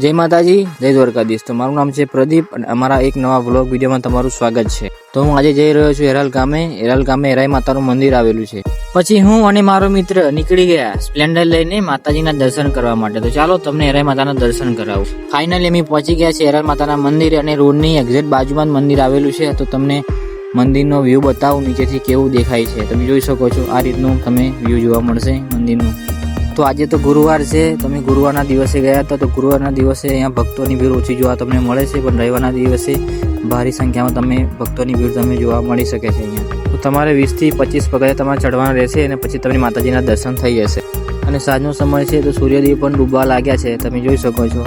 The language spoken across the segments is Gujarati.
જય માતાજી, જય દ્વારકાધીશ. તો મારું નામ છે પ્રદીપ અને અમારા એક નવા વ્લોગ વિડીયોમાં તમારું સ્વાગત છે. તો હું આજે જઈ રહ્યો છું હેરાલ ગામે. હેરાલ ગામે હેરાઈ માતાનું મંદિર આવેલું છે. પછી હું અને મારો મિત્ર નીકળી ગયા સ્પ્લેન્ડર લઈને માતાજીના દર્શન કરવા માટે. તો ચાલો તમને હેરાઈ માતાના દર્શન કરાવું. ફાઇનલી અમે પહોંચી ગયા છે હેરાલ માતાના મંદિર અને રોડની એક્ઝેક્ટ બાજુમાં મંદિર આવેલું છે. તો તમને મંદિરનો વ્યૂ બતાવું, નીચેથી કેવું દેખાય છે. તમે જોઈ શકો છો આ રીતનું તમે વ્યૂ જોવા મળશે મંદિરનું. તો આજે તો ગુરુવાર છે. તમે ગુરુવારના દિવસે ગયા હતા તો ગુરુવારના દિવસે અહીંયા ભક્તોની ભીડ ઓછી જોવા તમને મળે છે, પણ રવિવારના દિવસે ભારી સંખ્યામાં તમે ભક્તોની ભીડ તમે જોવા મળી શકે છે અહીંયા. તો તમારે વીસથી પચીસ પગથિયા તમારે ચડવાના રહેશે અને પછી તમને માતાજીના દર્શન થઈ જશે. અને સાંજનો સમય છે તો સૂર્યદેવ પણ ડૂબવા લાગ્યા છે, તમે જોઈ શકો છો.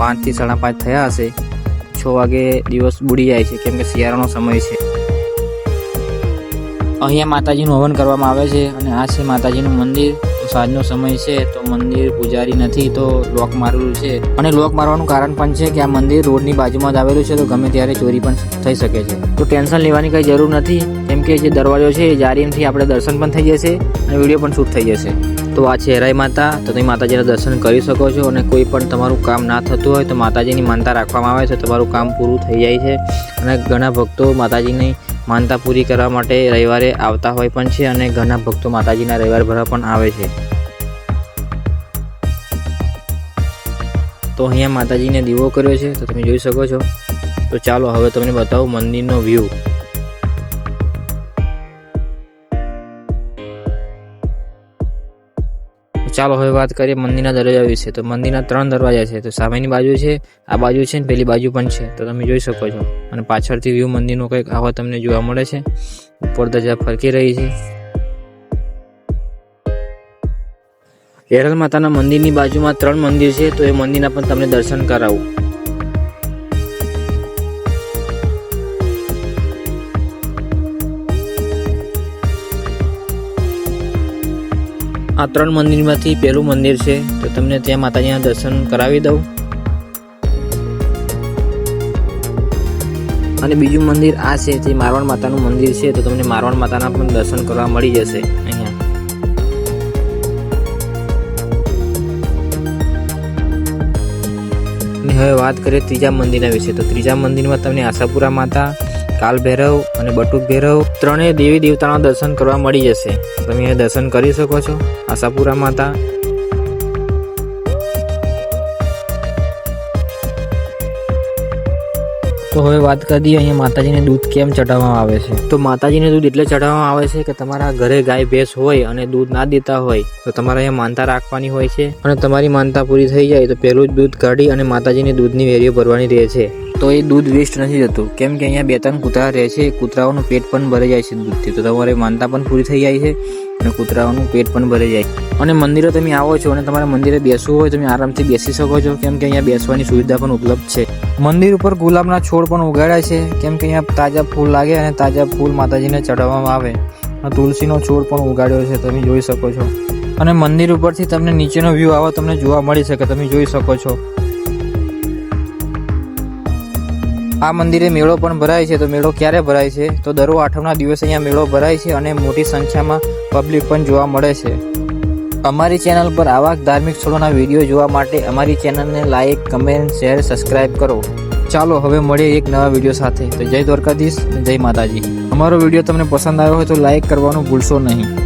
પાંચથી સાડા પાંચ થયા હશે. છ વાગે દિવસ બુડી જાય છે, કેમ કે શિયાળાનો સમય છે. અહીંયા માતાજીનું હવન કરવામાં આવે છે અને આ છે માતાજીનું મંદિર. સાંજનો સમય છે તો મંદિર પૂજારી નથી, તો લોક મારેલું છે. અને લોક મારવાનું કારણ પણ છે કે આ મંદિર રોડની બાજુમાં જ આવેલું છે, તો ગમે ત્યારે ચોરી પણ થઈ શકે છે. તો ટેન્શન લેવાની કંઈ જરૂર નથી, કેમ કે જે દરવાજો છે એ જારીમથી આપણે દર્શન પણ થઈ જશે અને વીડિયો પણ શૂટ થઈ જશે. તો આ છે હેરાઈ માતા, તો તમે માતાજીના દર્શન કરી શકો છો અને કોઈ પણ તમારું કામ ના થતું હોય તો માતાજીની માનતા રાખવામાં આવે છે તમારું કામ પૂરું થઈ જાય છે. અને ઘણા ભક્તો માતાજીની માનતા પૂરી કરવા માટે રવિવારે આવતા હોય પણ છે અને ઘણા ભક્તો માતાજીના રવિવાર ભરવા પણ આવે છે. તો અહીંયા માતાજીને દીવો કર્યો છે, તો તમે જોઈ શકો છો. તો ચાલો હવે તમને બતાવું મંદિરનો વ્યૂ ચાલો હવે વાત કરીએ મંદિરના દરવાજા વિશે. તો મંદિરના ત્રણ દરવાજા છે. તો સામેની બાજુ છે, આ બાજુ છે ને પેલી બાજુ પણ છે. તો તમે જોઈ શકો છો. અને પાછળથી વ્યૂ મંદિરનો કંઈક આવો તમને જોવા મળે છે. ઉપર ધજા ફરકી રહી છે. હેરલ માતાના મંદિરની બાજુમાં ત્રણ મંદિર છે. તો એ મંદિરના પણ તમને દર્શન કરાવું. આ ત્રણ મંદિરમાંથી પહેલું મંદિર છે, તો તમને ત્યાં માતાજીના દર્શન કરાવી દઉં. અને બીજું મંદિર આ છે, જે મારવાડ માતાનું મંદિર છે, તો તમને મારવાડ માતાના પણ દર્શન કરવા મળી જશે અહીંયા. અને હવે વાત કરીએ ત્રીજા મંદિરના વિશે. તો ત્રીજા મંદિરમાં તમને આશાપુરા માતા કાલ ભૈરવ અને બટુક ભૈરવ ત્રણેય દેવી દેવતાના દર્શન કરવા મળી જશે. તમે દર્શન કરી શકો છો આશાપુરા માતા. તો હવે વાત કરી દઈએ અહીંયા માતાજીને દૂધ કેમ ચઢાવવામાં આવે છે. તો માતાજીને દૂધ એટલે ચઢાવવામાં આવે છે કે તમારા ઘરે ગાય ભેંસ હોય અને દૂધ ના દેતા હોય તો તમારે અહીંયા માનતા રાખવાની હોય છે. અને તમારી માનતા પૂરી થઈ જાય તો પહેલું જ દૂધ કાઢી અને માતાજીની દૂધની વેરીઓ ભરવાની રહે છે. તો એ દૂધ વેસ્ટ નથી જતું કેમ કે અહીંયા બે ત્રણ કૂતરા રહે છે કૂતરાઓનું પેટ પણ ભરાઈ જાય છે દૂધથી. તો તમારે માનતા પણ પૂરી થઈ જાય છે અને કૂતરાઓનું પેટ પણ ભરાઈ જાય. અને મંદિરે તમે આવો છો અને તમારે મંદિરે બેસવું હોય, તમે આરામથી બેસી શકો છો, કેમ કે અહીંયા બેસવાની સુવિધા પણ ઉપલબ્ધ છે. મંદિર ઉપર ગુલાબના છોડ પણ ઉગાડ્યા છે, કેમ કે અહીંયા તાજા ફૂલ લાગે અને તાજા ફૂલ માતાજીને ચડાવવામાં આવે. તુલસીનો છોડ પણ ઉગાડ્યો છે, તમે જોઈ શકો છો. અને મંદિર ઉપરથી તમને નીચેનો વ્યૂ આવો, તમને જોવા મળી શકે, તમે જોઈ શકો છો. આ મંદિરે મેળો પણ ભરાય છે. તો મેળો ક્યારે ભરાય છે? તો દરો આઠમના દિવસે અહીંયા મેળો ભરાય છે અને મોટી સંખ્યામાં પબ્લિક પણ જોવા મળે છે. અમારી ચેનલ પર આવા ધાર્મિક સ્થળોના વીડિયો જોવા માટે અમારી ચેનલને લાઇક કમેન્ટ શેર સબસ્ક્રાઇબ કરો. ચાલો, હવે મળીએ એક નવા વીડિયો સાથે. તો જય દ્વારકાધીશ જય માતાજી. અમારો વીડિયો તમને પસંદ આવ્યો હોય તો લાઇક કરવાનું ભૂલશો નહીં.